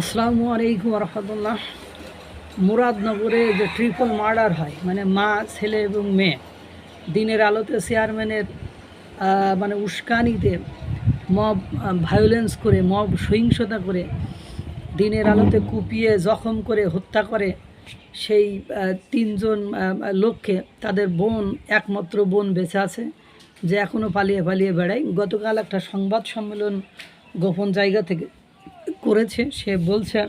আসসালামু আলাইকুম রহমতুল্লাহ। মুরাদনগরে যে ট্রিপল মার্ডার হয় মানে মা, ছেলে এবং মেয়ে, দিনের আলোতে চেয়ারম্যানের মানে উস্কানিতে মব ভায়োলেন্স করে মব সহিংসতা করে, দিনের আলোতে কুপিয়ে, জখম করে, হত্যা করে, সেই তিনজন লোককে তাদের বোন, একমাত্র বোন বেঁচে আছে, যে এখনও পালিয়ে পালিয়ে বেড়ায়। গতকাল একটা সংবাদ সম্মেলন গোপন জায়গা থেকে করেছে, সে বলছে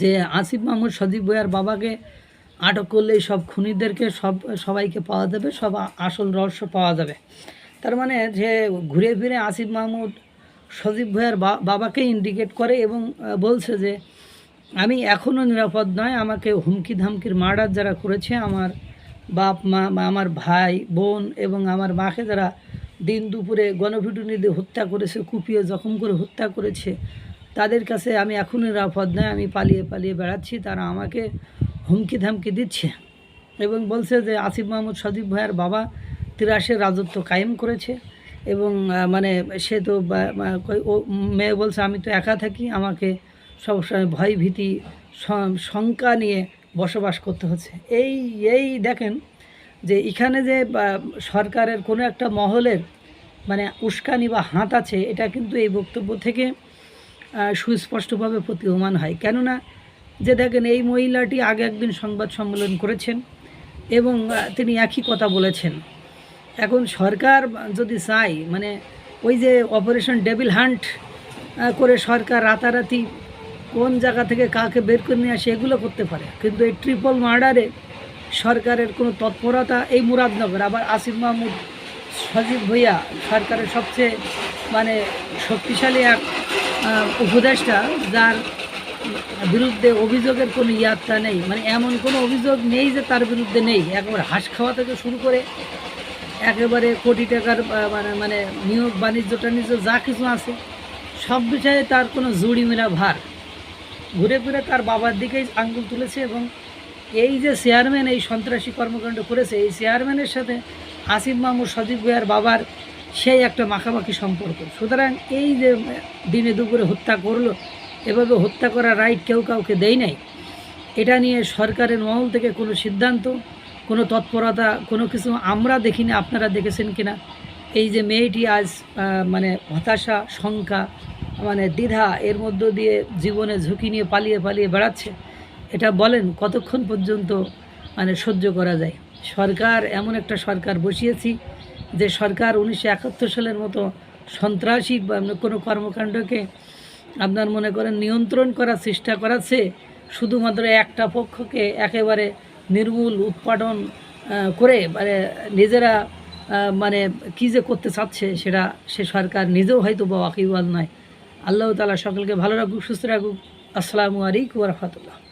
যে আসিফ মাহমুদ সজীব ভুঁইয়ার বাবাকে আটক করলেই সব খুনিদেরকে সব, সবাইকে পাওয়া যাবে, সব আসল রহস্য পাওয়া যাবে। তার মানে যে ঘুরে ফিরে আসিফ মাহমুদ সজীব ভুঁইয়ার বাবাকে ইন্ডিকেট করে এবং বলছে যে আমি এখনও নিরাপদ নয়, আমাকে হুমকি ধামকির মার্ডার যারা করেছে, আমার বাপ, মা, বা আমার ভাই, বোন এবং আমার মাকে যারা দিন দুপুরে গণপিটুনি হত্যা করেছে, কুপিয়ে জখম করে হত্যা করেছে তাদের কাছে আমি এখনও নিরাপদ নয় আমি পালিয়ে পালিয়ে বেড়াচ্ছি, তারা আমাকে হুমকি ধামকি দিচ্ছে এবং বলছে যে আসিফ মাহমুদ সজীব ভাইয়ের বাবা তিরাশের রাজত্ব কায়েম করেছে এবং মানে সে তো ও মেয়ে বলছে, আমি তো একা থাকি, আমাকে সবসময় ভয়, ভীতি শঙ্কা নিয়ে বসবাস করতে হচ্ছে। এই এই দেখেন যে এখানে যে সরকারের কোনো একটা মহলের মানে উস্কানি বা হাত আছে, এটা কিন্তু এই বক্তব্য থেকে সুস্পষ্টভাবে প্রতীয়মান হয়। কেননা যে দেখেন, এই মহিলাটি আগে একদিন সংবাদ সম্মেলন করেছেন এবং তিনি একই কথা বলেছেন। এখন সরকার যদি চায় মানে ওই যে অপারেশন ডেভিল হান্ট করে সরকার রাতারাতি কোন জায়গা থেকে কাকে বের করে নিয়ে আসে, এগুলো করতে পারে। কিন্তু এই ট্রিপল মার্ডারে সরকারের কোনো তৎপরতা, এই মুরাদনগর, আবার আসিফ মাহমুদ সজীব ভুইয়া সরকারের সবচেয়ে মানে শক্তিশালী এক উপদেষ্টা যার বিরুদ্ধে অভিযোগের কোনো ইয়াত্রা নেই মানে এমন কোনো অভিযোগ নেই যে তার বিরুদ্ধে নেই, একবার হাঁস খাওয়া থেকে শুরু করে একেবারে কোটি টাকার মানে মানে নিয়োগ, বাণিজ্য, টাণিজ্য, যা কিছু আছে, সব বিষয়ে তার কোনো জুড়ি মেলা ভার। ঘুরে ফিরে তার বাবার দিকেই আঙ্গুল তুলেছে এবং এই যে চেয়ারম্যান এই সন্ত্রাসী কর্মকাণ্ড করেছে, এই চেয়ারম্যানের সাথে আসিফ মাহমুদ সজীব ভুইয়ার বাবার সেই একটা মাখামাখি সম্পর্ক। সুতরাং এই যে দিনে দুপুরে হত্যা করল, এভাবে হত্যা করার রাইট কেউ কাউকে দেয় নাই। এটা নিয়ে সরকারের মহল থেকে কোনো সিদ্ধান্ত, কোনো তৎপরতা, কোনো কিছু আমরা দেখিনি, আপনারা দেখেছেন কিনা? এই যে মেয়েটি আজ মানে হতাশা, শঙ্কা মানে দ্বিধা, এর মধ্য দিয়ে জীবনে ঝুঁকি নিয়ে পালিয়ে পালিয়ে বেড়াচ্ছে, এটা বলেন কতক্ষণ পর্যন্ত মানে সহ্য করা যায়? সরকার, এমন একটা সরকার বসিয়েছি যে সরকার উনিশশো একাত্তর সালের মতো সন্ত্রাসী বা কোনো কর্মকাণ্ডকে আপনার মনে করেন নিয়ন্ত্রণ করার চেষ্টা করাচ্ছে, শুধুমাত্র একটা পক্ষকে একেবারে নির্মূল উৎপাদন করে মানে নিজেরা মানে কী যে করতে চাচ্ছে সেটা সে সরকার নিজেও হয়তো বা ওয়াকিবহাল নয়। আল্লাহ তালা সকলকে ভালো রাখুক, সুস্থ রাখুক। আসসালামু আলাইকুম রহমতুল্লাহ।